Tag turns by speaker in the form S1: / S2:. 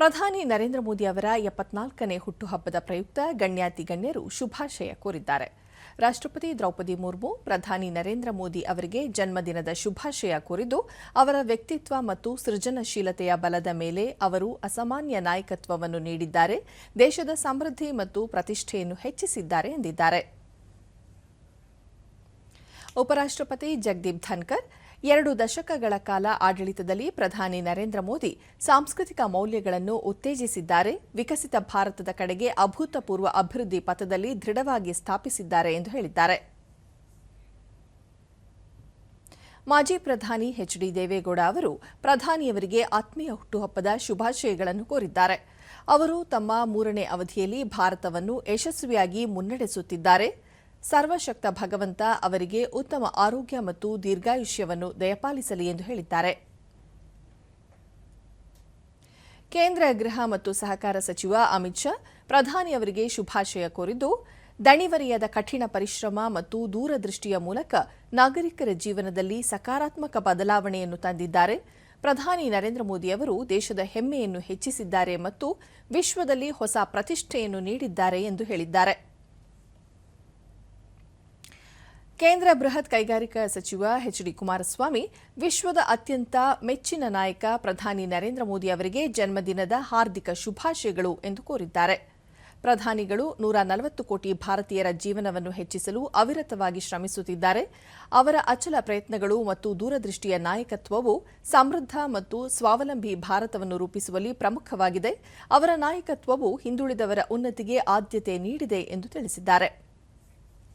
S1: ಪ್ರಧಾನಿ ನರೇಂದ್ರ ಮೋದಿ ಅವರ ಎಪ್ಪತ್ನಾಲ್ಕನೇ ಹುಟ್ಟುಹಬ್ಬದ ಪ್ರಯುಕ್ತ ಗಣ್ಯಾತಿ ಗಣ್ಯರು ಶುಭಾಶಯ ಕೋರಿದ್ದಾರೆ. ರಾಷ್ಟ್ರಪತಿ ದ್ರೌಪದಿ ಮುರ್ಮು, ಪ್ರಧಾನಿ ನರೇಂದ್ರ ಮೋದಿ ಅವರಿಗೆ ಜನ್ಮದಿನದ ಶುಭಾಶಯ ಕೋರಿದ್ದು, ಅವರ ವ್ಯಕ್ತಿತ್ವ ಮತ್ತು ಸೃಜನಶೀಲತೆಯ ಬಲದ ಮೇಲೆ ಅವರು ಅಸಾಮಾನ್ಯ ನಾಯಕತ್ವವನ್ನು ನೀಡಿದ್ದಾರೆ, ದೇಶದ ಸಮೃದ್ಧಿ ಮತ್ತು ಪ್ರತಿಷ್ಠೆಯನ್ನು ಹೆಚ್ಚಿಸಿದ್ದಾರೆ ಎಂದಿದ್ದಾರೆ. ಉಪರಾಷ್ಟ್ರಪತಿ ಜಗದೀಪ್ ಧನ್ಕರ್ ಎರಡು ದಶಕಗಳ ಕಾಲ ಆಡಳಿತದಲ್ಲಿ ಪ್ರಧಾನಿ ನರೇಂದ್ರ ಮೋದಿ ಸಾಂಸ್ಕೃತಿಕ ಮೌಲ್ಯಗಳನ್ನು ಉತ್ತೇಜಿಸಿದ್ದಾರೆ. ವಿಕಸಿತ ಭಾರತದ ಕಡೆಗೆ ಅಭೂತಪೂರ್ವ ಅಭಿವೃದ್ಧಿ ಪಥದಲ್ಲಿ ದೃಢವಾಗಿ ಸ್ಥಾಪಿಸಿದ್ದಾರೆ ಎಂದು ಹೇಳಿದ್ದಾರೆ. ಮಾಜಿ ಪ್ರಧಾನಿ ಎಚ್ ಡಿ ದೇವೇಗೌಡ ಅವರು ಪ್ರಧಾನಿಯವರಿಗೆ ಆತ್ಮೀಯ ಹುಟ್ಟುಹಬ್ಬದ ಶುಭಾಶಯಗಳನ್ನು ಕೋರಿದ್ದಾರೆ. ಅವರು ತಮ್ಮ ಮೂರನೇ ಅವಧಿಯಲ್ಲಿ ಭಾರತವನ್ನು ಯಶಸ್ವಿಯಾಗಿ ಮುನ್ನಡೆಸುತ್ತಿದ್ದಾರೆ. ಸರ್ವಶಕ್ತ ಭಗವಂತ ಅವರಿಗೆ ಉತ್ತಮ ಆರೋಗ್ಯ ಮತ್ತು ದೀರ್ಘಾಯುಷ್ಯವನ್ನು ದಯಪಾಲಿಸಲಿ ಎಂದು ಹೇಳಿದ್ದಾರೆ. ಕೇಂದ್ರ ಗೃಹ ಮತ್ತು ಸಹಕಾರ ಸಚಿವ ಅಮಿತ್ ಶಾ ಪ್ರಧಾನಿ ಅವರಿಗೆ ಶುಭಾಶಯ ಕೋರಿದ್ದು ದಣಿವರಿಯದ ಕಠಿಣ ಪರಿಶ್ರಮ ಮತ್ತು ದೂರದೃಷ್ಟಿಯ ಮೂಲಕ ನಾಗರಿಕರ ಜೀವನದಲ್ಲಿ ಸಕಾರಾತ್ಮಕ ಬದಲಾವಣೆಯನ್ನು ತಂದಿದ್ದಾರೆ. ಪ್ರಧಾನಿ ನರೇಂದ್ರ ಮೋದಿ ಅವರು ದೇಶದ ಹೆಮ್ಮೆಯನ್ನು ಹೆಚ್ಚಿಸಿದ್ದಾರೆ ಮತ್ತು ವಿಶ್ವದಲ್ಲಿ ಹೊಸ ಪ್ರತಿಷ್ಠೆಯನ್ನು ನೀಡಿದ್ದಾರೆ ಎಂದು ಹೇಳಿದ್ದಾರೆ. ಕೇಂದ್ರ ಬೃಹತ್ ಕೈಗಾರಿಕಾ ಸಚಿವ ಎಚ್ ಡಿ ಕುಮಾರಸ್ವಾಮಿ, ವಿಶ್ವದ ಅತ್ಯಂತ ಮೆಚ್ಚಿನ ನಾಯಕ ಪ್ರಧಾನಿ ನರೇಂದ್ರ ಮೋದಿ ಅವರಿಗೆ ಜನ್ಮದಿನದ ಹಾರ್ದಿಕ ಶುಭಾಶಯಗಳು ಎಂದು ಕೋರಿದ್ದಾರೆ. ಪ್ರಧಾನಿಗಳು ನೂರ ನಲವತ್ತು ಕೋಟಿ ಭಾರತೀಯರ ಜೀವನವನ್ನು ಹೆಚ್ಚಿಸಲು ಅವಿರತವಾಗಿ ಶ್ರಮಿಸುತ್ತಿದ್ದಾರೆ. ಅವರ ಅಚಲ ಪ್ರಯತ್ನಗಳು ಮತ್ತು ದೂರದೃಷ್ಟಿಯ ನಾಯಕತ್ವವು ಸಮೃದ್ಧ ಮತ್ತು ಸ್ವಾವಲಂಬಿ ಭಾರತವನ್ನು ರೂಪಿಸುವಲ್ಲಿ ಪ್ರಮುಖವಾಗಿದೆ. ಅವರ ನಾಯಕತ್ವವು ಹಿಂದುಳಿದವರ ಉನ್ನತಿಗೆ ಆದ್ಯತೆ ನೀಡಿದೆ ಎಂದು ತಿಳಿಸಿದ್ದಾರೆ.